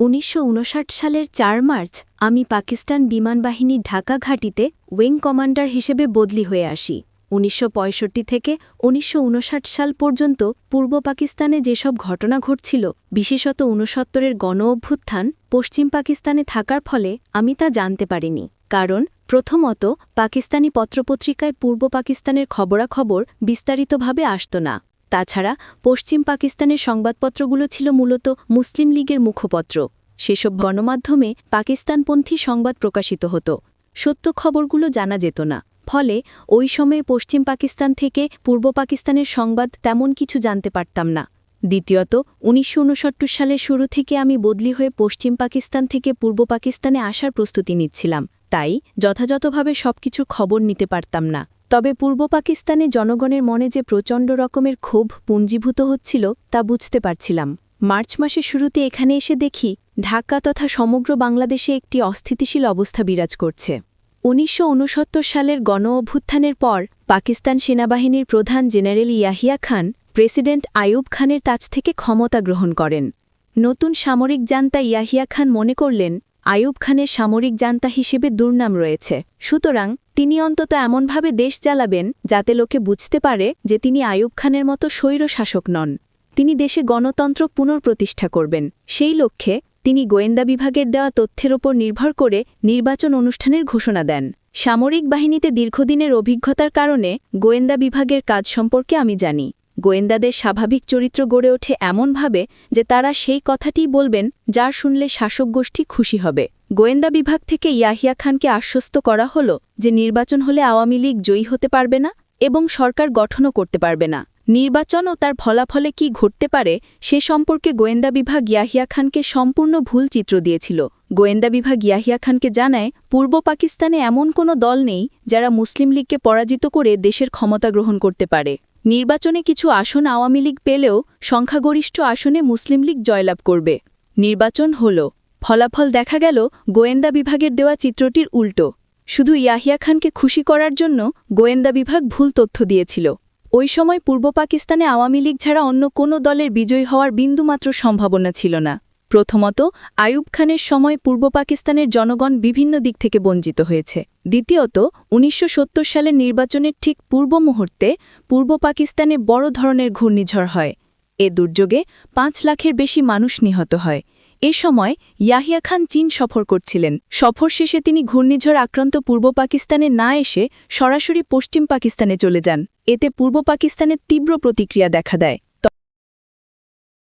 উনিশশো উনষাট সালের চার মার্চ আমি পাকিস্তান বিমানবাহিনীর ঢাকা ঘাঁটিতে ওয়েং কমান্ডার হিসেবে বদলি হয়ে আসি। উনিশশো পঁয়ষট্টি থেকে উনিশশো উনষাট সাল পর্যন্ত পূর্ব পাকিস্তানে যেসব ঘটনা ঘটছিল, বিশেষত ঊনসত্তরের গণ অভ্যুত্থান পশ্চিম পাকিস্তানে থাকার ফলে আমি তা জানতে পারিনি। কারণ প্রথমত পাকিস্তানি পত্রপত্রিকায় পূর্ব পাকিস্তানের খবরাখবর বিস্তারিতভাবে আসত না। তাছাড়া পশ্চিম পাকিস্তানের সংবাদপত্রগুলো ছিল মূলত মুসলিম লীগের মুখপত্র। সেসব গণমাধ্যমে পাকিস্তানপন্থী সংবাদ প্রকাশিত হতো। সত্য খবরগুলো জানা যেত না। ফলে ওই সময়ে পশ্চিম পাকিস্তান থেকে পূর্ব পাকিস্তানের সংবাদ তেমন কিছু জানতে পারতাম না। দ্বিতীয়ত, উনিশশো সালের শুরু থেকে আমি বদলি হয়ে পশ্চিম পাকিস্তান থেকে পূর্ব পাকিস্তানে আসার প্রস্তুতি নিচ্ছিলাম। তাই যথাযথভাবে সবকিছুর খবর নিতে পারতাম না। তবে পূর্ব পাকিস্তানে জনগণের মনে যে প্রচণ্ড রকমের ক্ষোভ পুঞ্জীভূত হচ্ছিল তা বুঝতে পারছিলাম। মার্চ মাসের শুরুতে এখানে এসে দেখি, ঢাকা তথা সমগ্র বাংলাদেশে একটি অস্থিতিশীল অবস্থা বিরাজ করছে। উনিশশো উনসত্তর সালের গণ অভ্যুত্থানের পর পাকিস্তান সেনাবাহিনীর প্রধান জেনারেল ইয়াহিয়া খান, প্রেসিডেন্ট আয়ুব খানের কাছ থেকে ক্ষমতা গ্রহণ করেন। নতুন সামরিক জান্তা ইয়াহিয়া খান মনে করলেন আয়ুব খানের সামরিক জান্তা হিসেবে দুর্নাম রয়েছে। সুতরাং তিনি অন্তত এমনভাবে দেশ চালাবেন যাতে লোকে বুঝতে পারে যে তিনি আয়ুব খানের মতো স্বৈর শাসক নন। তিনি দেশে গণতন্ত্র পুনঃপ্রতিষ্ঠা করবেন। সেই লক্ষ্যে তিনি গোয়েন্দা বিভাগের দেওয়া তথ্যের ওপর নির্ভর করে নির্বাচন অনুষ্ঠানের ঘোষণা দেন। সামরিক বাহিনীতে দীর্ঘদিনের অভিজ্ঞতার কারণে গোয়েন্দা বিভাগের কাজ সম্পর্কে আমি জানি। গোয়েন্দাদের স্বাভাবিক চরিত্র গড়ে ওঠে এমনভাবে যে তারা সেই কথাটিই বলবেন, যার শুনলে শাসক গোষ্ঠী খুশি হবে। গোয়েন্দা বিভাগ থেকে ইয়াহিয়া খানকে আশ্বস্ত করা হল যে নির্বাচন হলে আওয়ামী লীগ জয়ী হতে পারবে না এবং সরকার গঠনও করতে পারবে না। নির্বাচন ও তার ফলাফলে কি ঘটতে পারে সে সম্পর্কে গোয়েন্দা বিভাগ ইয়াহিয়া খানকে সম্পূর্ণ ভুল চিত্র দিয়েছিল। গোয়েন্দা বিভাগ ইয়াহিয়া খানকে জানায়, পূর্ব পাকিস্তানে এমন কোনো দল নেই যারা মুসলিম লীগকে পরাজিত করে দেশের ক্ষমতা গ্রহণ করতে পারে। নির্বাচনে কিছু আসন আওয়ামী লীগ পেলেও সংখ্যাগরিষ্ঠ আসনে মুসলিম লীগ জয়লাভ করবে। নির্বাচন হল। ফলাফল দেখা গেল গোয়েন্দা বিভাগের দেওয়া চিত্রটির উল্টো। শুধু ইয়াহিয়া খানকে খুশি করার জন্য গোয়েন্দা বিভাগ ভুল তথ্য দিয়েছিল। ওই সময় পূর্ব পাকিস্তানে আওয়ামী লীগ ছাড়া অন্য কোনো দলের বিজয়ী হওয়ার বিন্দুমাত্র সম্ভাবনা ছিল না। প্রথমত আয়ুব খানের সময় পূর্ব পাকিস্তানের জনগণ বিভিন্ন দিক থেকে বঞ্চিত হয়েছে। দ্বিতীয়ত, উনিশশো সালের নির্বাচনের ঠিক পূর্ব মুহূর্তে পূর্ব পাকিস্তানে বড় ধরনের ঘূর্ণিঝড় হয়। এ দুর্যোগে পাঁচ লাখের বেশি মানুষ নিহত হয়। এ সময় ইয়াহিয়া খান চীন সফর করছিলেন। সফর শেষে তিনি ঘূর্ণিঝড় আক্রান্ত পূর্ব পাকিস্তানে না এসে সরাসরি পশ্চিম পাকিস্তানে চলে যান। এতে পূর্ব পাকিস্তানের তীব্র প্রতিক্রিয়া দেখা দেয়।